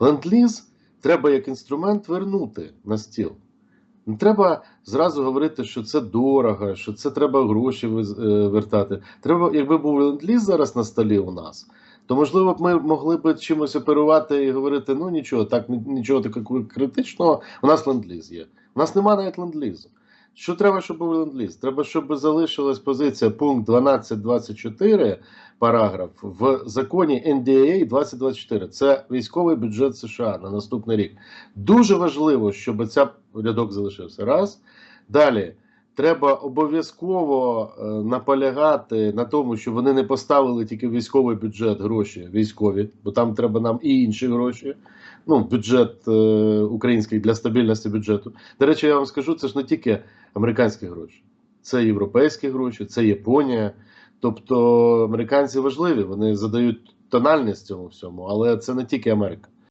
Ленд-ліз треба як інструмент вернути на стіл. Не треба зразу говорити, що це дорого, що це треба гроші е, вертати. Треба, якби був ленд-ліз зараз на столі у нас, то можливо б ми могли б чимось оперувати і говорити: ну нічого, так ні- нічого такого критичного. У нас ленд-ліз є. У нас немає навіть ленд-лізу. Що треба, щоб був ленд-ліз? Треба, щоб залишилась позиція пункт 12.24 параграф в законі NDA 2024. Це військовий бюджет США на наступний рік. Дуже важливо, щоб ця рядок залишився. Раз. Далі. Треба обов'язково е, наполягати на тому, що вони не поставили тільки військовий бюджет гроші військові, бо там треба нам і інші гроші. Ну, бюджет е, український для стабільності бюджету. До речі, я вам скажу, це ж не тільки американські гроші, це європейські гроші, це Японія. Тобто американці важливі, вони задають тональність цьому всьому, але це не тільки Америка.